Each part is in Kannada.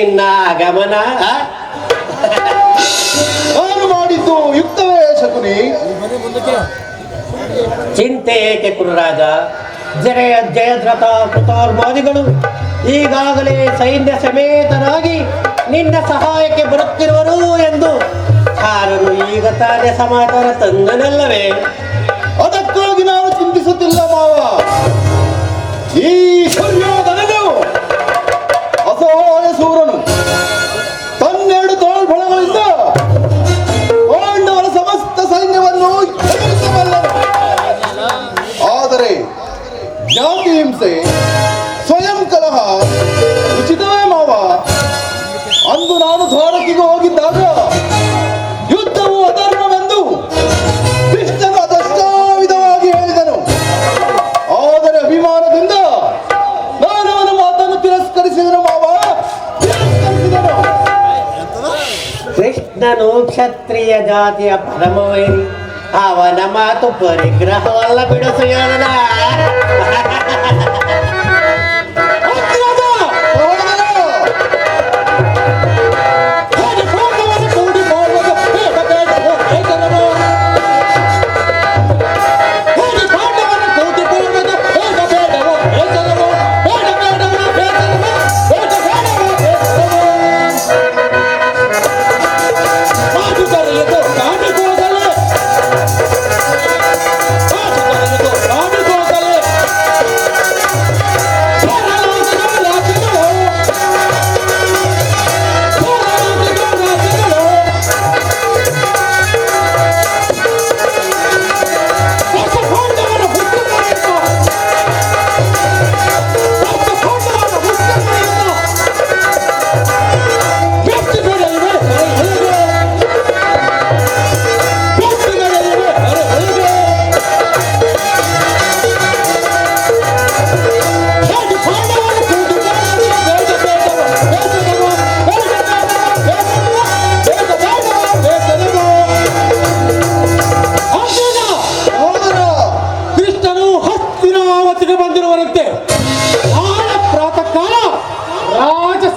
ನಿನ್ನ? ನಾನು ಮಾಡಿದ್ದು ಯುಕ್ತವೇ ಶಕುನಿ. ಚಿಂತೆ ಏಕೆ ಕುರುರಾಜ? ಜಯ ಜಯದ್ರಥ ಕೃತಾರ್ಮಾದಿಗಳು ಈಗಾಗಲೇ ಸೈನ್ಯ ಸಮೇತರಾಗಿ ನಿನ್ನ ಸಹಾಯಕ್ಕೆ ಬರುತ್ತಿರುವರು ಎಂದು ಯಾರನ್ನು ಈಗ ತಾನೇ ಸಮಾಧಾನ ತಂದನಲ್ಲವೇ? ಅದಕ್ಕಾಗಿ ನಾನು ಚಿಂತಿಸುತ್ತಿಲ್ಲ ಮಾವ. ಈ ಕೃಷ್ಣನು ಕ್ಷತ್ರಿಯ ಜಾತಿಯ ಪರಮವೈರಿ ಅವನ ಮಾತು ಪರಿಗ್ರಹವಲ್ಲ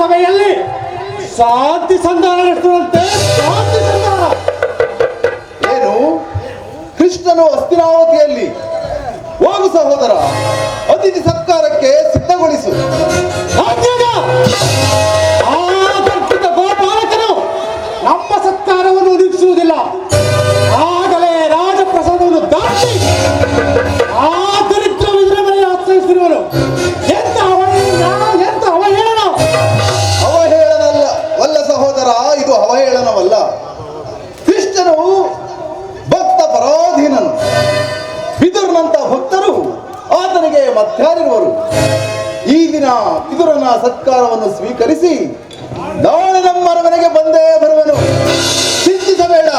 ರಾಜಸಭೆಯಲ್ಲಿ ಶಾಂತಿ ಸಂಧಾನ ನಡೆಸುವಂತೆ ಶಾಂತಿ ಸಂಧಾನ. ಏನು? ಕೃಷ್ಣನು ಅಸ್ಥಿರಾವತಿಯಲ್ಲಿ. ಹೋಗು ಸಹೋದರ ಅತಿಥಿ ಸತ್ಕಾರಕ್ಕೆ ಸಿದ್ಧಗೊಳಿಸು. ಬಿದುರ್ನಂತ ಭಕ್ತರು ಆತನಿಗೆ ಮಧ್ಯಾಹ್ನವರು ಈ ದಿನ ಬಿದುರನ ಸತ್ಕಾರವನ್ನು ಸ್ವೀಕರಿಸಿ ನಾಳೆ ನಮ್ಮ ಮನೆಗೆ ಬಂದೇ ಬರುವನು. ಚಿಂತಿಸಬೇಡ.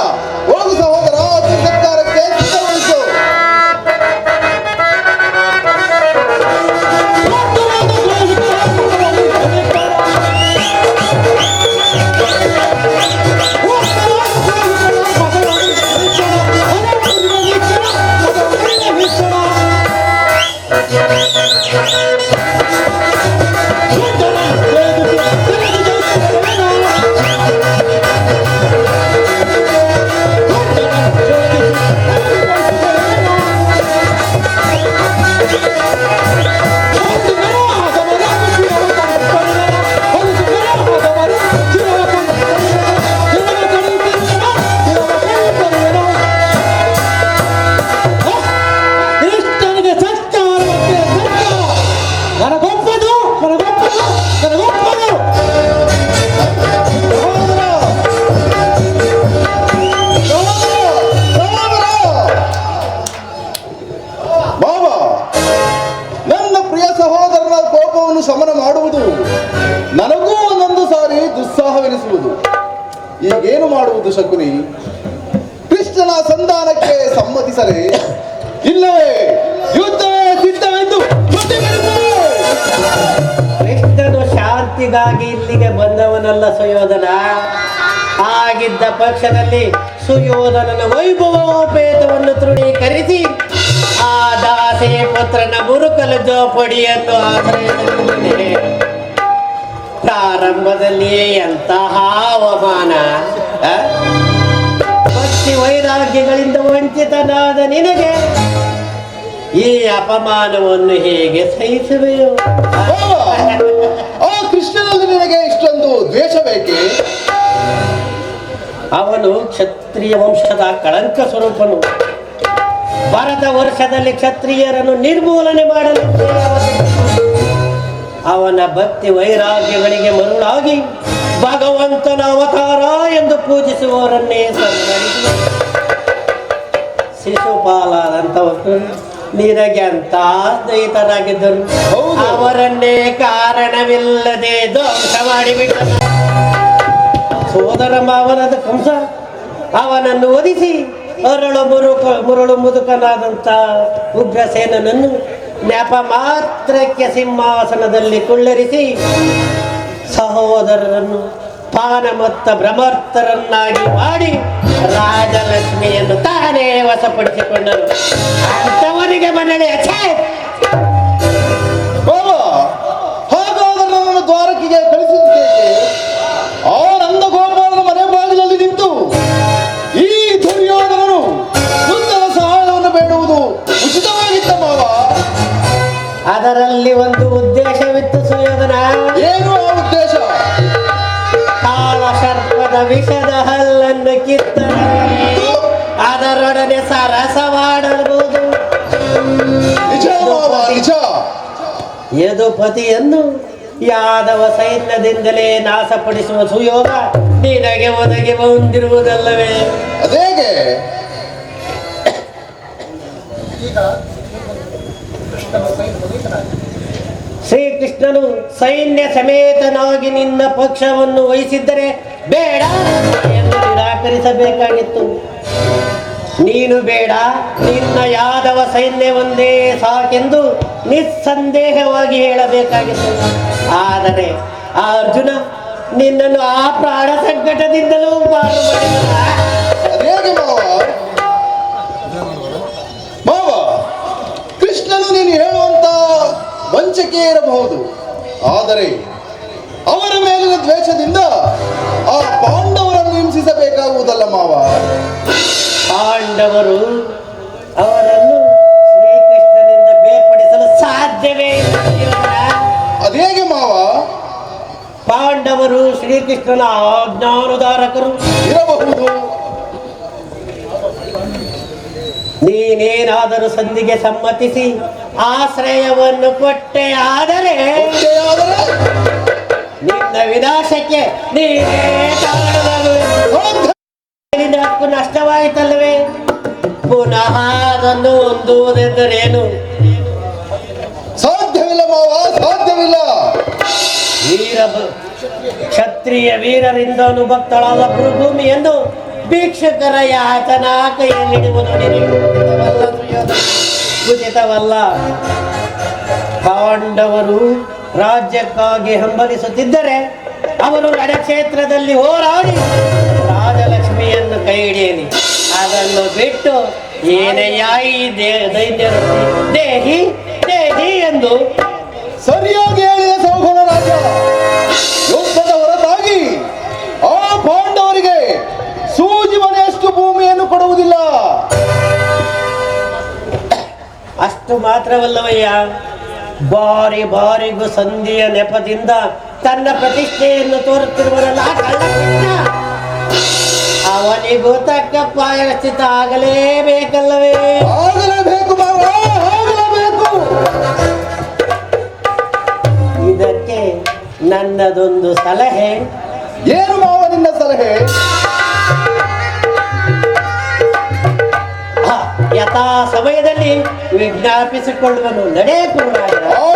ಪ್ರತಿಭಟಿಸಲೇ? ಕೃಷ್ಣನು ಶಾಂತಿಗಾಗಿ ಇಲ್ಲಿಗೆ ಬಂದವನಲ್ಲ ಸುಯೋಧನ ಆಗಿದ್ದ ಪಕ್ಷದಲ್ಲಿ ಸುಯೋಧನನ ವೈಭವೋಪೇತವನ್ನು ತೃಢೀಕರಿಸಿ ಆ ದಾಸೆ ಪುತ್ರನ ಮುರುಕಲು ಜೋಪಡಿಯನ್ನು ಆಶ್ರಯದಲ್ಲಿ ಪ್ರಾರಂಭದಲ್ಲಿಯೇ ಎಂತಹ ಅವಮಾನ? ಭಕ್ತಿ ವೈರಾಗ್ಯಗಳಿಂದ ವಂಚಿತನಾದ ನಿನಗೆ ಈ ಅಪಮಾನವನ್ನು ಹೇಗೆ ಸಹಿಸಬೇಕು? ಓ ಆ ಕೃಷ್ಣನಲ್ಲಿ ನಿನಗೆ ಇಷ್ಟೊಂದು ದ್ವೇಷ ಬೇಕೆ ಅವನು ಕ್ಷತ್ರಿಯ ವಂಶದ ಕಳಂಕ ಸ್ವರೂಪನು. ಭಾರತ ವರ್ಷದಲ್ಲಿ ಕ್ಷತ್ರಿಯರನ್ನು ನಿರ್ಮೂಲನೆ ಮಾಡಲು ಅವನ ಭಕ್ತಿ ವೈರಾಗ್ಯಗಳಿಗೆ ಮರುಳಾಗಿ ಭಗವಂತನ ಅವತಾರ ಎಂದು ಪೂಜಿಸುವವರನ್ನೇ ಶಿಶುಪಾಲದಂತವರು ನಿನಗೆ ಅಂತ ಸ್ನೇಹಿತರಾಗಿದ್ದರು ಹೌದು. ಅವರನ್ನೇ ಕಾರಣವಿಲ್ಲದೆ ಧ್ವಂಸ ಮಾಡಿಬಿಟ್ಟ ಸೋದರ ಮಾವನದ ಕಂಸ ಅವನನ್ನು ಒದಿಸಿ ಅರಳು ಮುರುಕ ಮುರುಳು ಮುದುಕನಾದಂಥ ಉಗ್ರಸೇನನನ್ನು ನೆಪ ಮಾತ್ರಕ್ಕೆ ಸಿಂಹಾಸನದಲ್ಲಿ ಕುಳ್ಳರಿಸಿ ಸಹೋದರರನ್ನು ಪಾನಮತ್ತ ಭ್ರಮರ್ಥರನ್ನಾಗಿ ಮಾಡಿ ರಾಜಲಕ್ಷ್ಮಿಯನ್ನು ತಾನೇ ವಶಪಡಿಸಿಕೊಂಡರು ಅಂಥವನಿಗೆ ಮನಳೆ ಛೇ! ಸರ್ಪದ ವಿಷದ ಹಲ್ಲನ್ನು ಕಿತ್ತ ಅದರೊಡನೆ ಸರಸವಾಡಬಹುದು ಮಾಡಬಹುದು ಯದುಪತಿಯನ್ನು ಯಾದವ ಸೈನ್ಯದಿಂದಲೇ ನಾಶಪಡಿಸುವ ಸುಯೋಗ ನಿನಗೆ ಒದಗಿ ಬಂದಿರುವುದಲ್ಲವೇ? ಅದೇಗೆ? ಶ್ರೀಕೃಷ್ಣನು ಸೈನ್ಯ ಸಮೇತನಾಗಿ ನಿನ್ನ ಪಕ್ಷವನ್ನು ವಹಿಸಿದ್ದರೆ ಬೇಡ. ಎಂದು ನಿರಾಕರಿಸಬೇಕಾಗಿತ್ತು. ನೀನು ಬೇಡ. ನಿನ್ನ ಯಾದವ ಸೈನ್ಯ ಒಂದೇ ಸಾಕೆಂದು ನಿಸ್ಸಂದೇಹವಾಗಿ ಹೇಳಬೇಕಾಗಿತ್ತು. ಆದರೆ ಆ ಅರ್ಜುನ ನಿನ್ನನ್ನು ಆ ಪ್ರಾಣ ಸಂಕಟದಿಂದಲೂ ಪಾರು ಮಾವ? ಕೃಷ್ಣನು ನೀನು ಹೇಳುವಂತ ವಂಚಕೆ ಇರಬಹುದು. ಆದರೆ ದ್ವೇಷದಿಂದ ಆ ಪಾಂಡವರನ್ನು ಹಿಂಸಿಸಬೇಕಾಗುವುದಲ್ಲ ಮಾವ? ಪಾಂಡವರು ಅವರನ್ನು ಶ್ರೀಕೃಷ್ಣನಿಂದ ಬೇರ್ಪಡಿಸಲು ಸಾಧ್ಯವೇ. ಅದೇಗೆ ಮಾವ? ಪಾಂಡವರು ಶ್ರೀಕೃಷ್ಣನ ಆಜ್ಞಾನುಧಾರಕರು. ಇರಬಹುದು. ನೀನೇನಾದರೂ ಸಂಧಿಗೆ ಸಮ್ಮತಿಸಿ ಆಶ್ರಯವನ್ನು ಕೊಟ್ಟೆ ಆದರೆ ನಿನ್ನ ವಿನಾಶಕ್ಕೆ ನೀನೇ ಹಕ್ಕು ನಷ್ಟವಾಯಿತಲ್ಲವೇ? ಪುನಃ ಅದನ್ನು ಹೊಂದುವುದೆಂದರೇನು? ಸಾಧ್ಯವಿಲ್ಲ ಮಾವ ಸಾಧ್ಯವಿಲ್ಲ. ವೀರ ಕ್ಷತ್ರಿಯ ವೀರರಿಂದ ಅನುಭಕ್ತಳಾದ ಭೂಮಿಯನ್ನು ಭೀಕ್ಷಕರ ಯಾತನ ಕೈಯಲ್ಲಿಡುವುದು. ಉಚಿತವಲ್ಲ. ಪಾಂಡವರು ರಾಜ್ಯಕ್ಕಾಗಿ ಹಂಬಲಿಸುತ್ತಿದ್ದರೆ ಅವರು ರಣಕ್ಷೇತ್ರದಲ್ಲಿ ಹೋರಾಡಿ ರಾಜಲಕ್ಷ್ಮಿಯನ್ನು ಕೈ ಹಿಡಿಯಲಿ ಅದನ್ನು ಬಿಟ್ಟು ಏನಯ್ಯ ಈ ದೈನ್ಯರು ದೇಹಿ ದೇಹಿ ಎಂದು ಸರಿಯಾಗಿ ಹೇಳಿದ ಸೌಗುಣ ರಾಜ ಯುದ್ಧದ ಹೊರತಾಗಿ ಆ ಪಾಂಡವರಿಗೆ ಸೂಜಿ ಮನೆಯಷ್ಟು ಭೂಮಿಯನ್ನು ಕೊಡುವುದಿಲ್ಲ. ಅಷ್ಟು ಮಾತ್ರವಲ್ಲವಯ್ಯ ಬಾರಿ ಬಾರಿಗೂ ಸಂಧಿಯ ನೆಪದಿಂದ ತನ್ನ ಪ್ರತಿಷ್ಠೆಯನ್ನು ಕಳ್ಳಕೃಷ್ಣ. ಅವನಿಗೂ ತಕ್ಕ ಪ್ರಾಯಶ್ಚಿತ ಆಗಲೇಬೇಕಲ್ಲವೇ? ಇದಕ್ಕೆ ನನ್ನದೊಂದು ಸಲಹೆ. ಏನು ಮಾವನಿಂದ ಸಲಹೆ? ಸಮಯದಲ್ಲಿ ವಿಜ್ಞಾಪಿಸಿಕೊಳ್ಳುವನು ನಡೆ ಕೂಡ ಆ